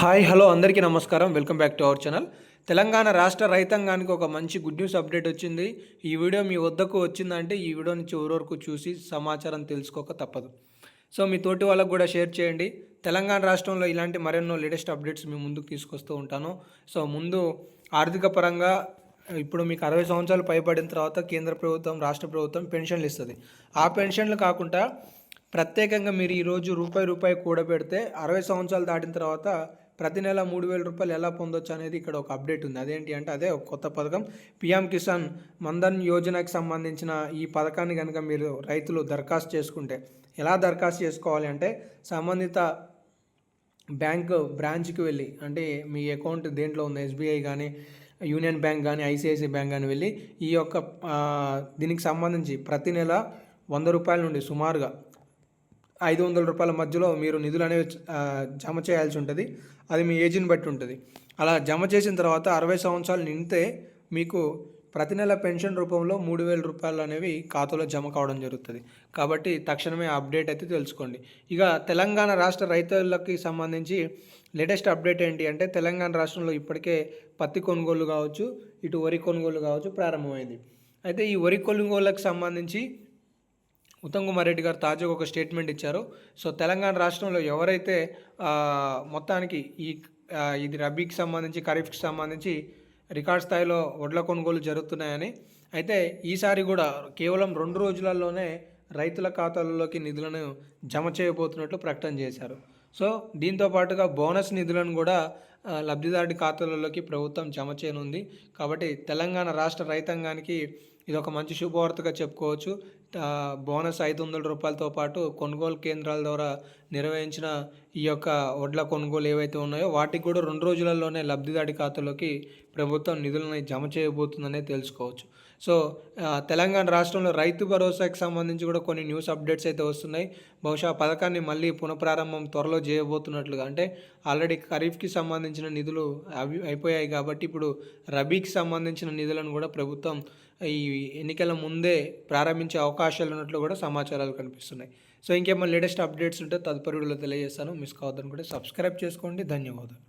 Hi hello అందరికీ నమస్కారం. Welcome back to our channel. Telangana రాష్ట్ర రైతాంగానికి ఒక మంచి గుడ్ న్యూస్ అప్డేట్ వచ్చింది. ఈ వీడియో మీ వద్దకు వచ్చిందంటే ఈ వీడియోని చివరి వరకు చూసి సమాచారం తెలుసుకోక తప్పదు. సో మీ తోటి వాళ్ళకు కూడా షేర్ చేయండి. తెలంగాణ రాష్ట్రంలో ఇలాంటి మరెన్నో లేటెస్ట్ అప్డేట్స్ మీ ముందుకు తీసుకొస్తూ ఉంటాను. సో ముందు ఆర్థిక పరంగా ఇప్పుడు మీకు అరవై సంవత్సరాలు పైబడిన తర్వాత కేంద్ర ప్రభుత్వం రాష్ట్ర ప్రభుత్వం పెన్షన్లు ఇస్తుంది. ఆ పెన్షన్లు కాకుండా ప్రత్యేకంగా మీరు ఈరోజు రూపాయి రూపాయి కూడబెడితే అరవై సంవత్సరాలు దాటిన తర్వాత ప్రతి నెల మూడు వేల రూపాయలు ఎలా పొందొచ్చు అనేది ఇక్కడ ఒక అప్డేట్ ఉంది. అదేంటి అంటే అదే ఒక కొత్త పథకం. పిఎం కిసాన్ మన్ధన్ యోజనకి సంబంధించిన ఈ పథకాన్ని కనుక మీరు రైతులు దరఖాస్తు చేసుకుంటే ఎలా దరఖాస్తు చేసుకోవాలి అంటే సంబంధిత బ్యాంక్ బ్రాంచ్కి వెళ్ళి అంటే మీ అకౌంట్ దేంట్లో ఉంది? ఎస్బీఐ కానీ యూనియన్ బ్యాంక్ కానీ ఐసిఐసిఐ బ్యాంక్ కానీ వెళ్ళి ఈ యొక్క దీనికి సంబంధించి ప్రతి నెల వంద రూపాయల నుండి సుమారుగా ఐదు వందల రూపాయల మధ్యలో మీరు నిధులు అనేవి జమ చేయాల్సి ఉంటుంది. అది మీ ఏజ్ని బట్టి ఉంటుంది. అలా జమ చేసిన తర్వాత అరవై సంవత్సరాలు నిండితే మీకు ప్రతి నెల పెన్షన్ రూపంలో మూడు వేల రూపాయలు అనేవి ఖాతాలో జమ కావడం జరుగుతుంది. కాబట్టి తక్షణమే అప్డేట్ అయితే తెలుసుకోండి. ఇక తెలంగాణ రాష్ట్ర రైతులకి సంబంధించి లేటెస్ట్ అప్డేట్ ఏంటి అంటే తెలంగాణ రాష్ట్రంలో ఇప్పటికే పత్తి కొనుగోలు కావచ్చు ఇటు వరి కొనుగోలు కావచ్చు ప్రారంభమైంది. అయితే ఈ వరి కొనుగోళ్ళకు సంబంధించి ఉత్తమ్ కుమార్ రెడ్డి గారు తాజాగా ఒక స్టేట్మెంట్ ఇచ్చారు. సో తెలంగాణ రాష్ట్రంలో ఎవరైతే మొత్తానికి ఈ ఇది రబీకి సంబంధించి ఖరీఫ్కి సంబంధించి రికార్డ్ స్థాయిలో వడ్ల కొనుగోలు జరుగుతున్నాయని అయితే ఈసారి కూడా కేవలం రెండు రోజులలోనే రైతుల ఖాతాలలోకి నిధులను జమ చేయబోతున్నట్లు ప్రకటన చేశారు. సో దీంతో పాటుగా బోనస్ నిధులను కూడా లబ్ధిదారుడి ఖాతాలలోకి ప్రభుత్వం జమ చేయనుంది. కాబట్టి తెలంగాణ రాష్ట్ర రైతాంగానికి ఇది ఒక మంచి శుభవార్తగా చెప్పుకోవచ్చు. బోనస్ ఐదు వందల రూపాయలతో పాటు కొనుగోలు కేంద్రాల ద్వారా నిర్వహించిన ఈ యొక్క వడ్ల కొనుగోలు ఏవైతే ఉన్నాయో వాటికి కూడా రెండు రోజులలోనే లబ్ధిదారి ఖాతాలోకి ప్రభుత్వం నిధులను జమ చేయబోతుందనే తెలుసుకోవచ్చు. సో తెలంగాణ రాష్ట్రంలో రైతు భరోసాకి సంబంధించి కూడా కొన్ని న్యూస్ అప్డేట్స్ అయితే వస్తున్నాయి. బహుశా పథకాన్ని మళ్ళీ పునఃప్రారంభం త్వరలో చేయబోతున్నట్లుగా. అంటే ఆల్రెడీ ఖరీఫ్కి సంబంధించిన నిధులు అవి అయిపోయాయి కాబట్టి ఇప్పుడు రబీకి సంబంధించిన నిధులను కూడా ప్రభుత్వం ఈ ఎన్నికల ముందే ప్రారంభించే అవకాశాలు ఉన్నట్లు కూడా సమాచారాలు కనిపిస్తున్నాయి. సో ఇంకేమైనా లేటెస్ట్ అప్డేట్స్ ఉంటే తదుపరి వీడియోలో తెలియజేస్తాను. మిస్ కావద్దని కూడా సబ్స్క్రైబ్ చేసుకోండి. ధన్యవాదాలు.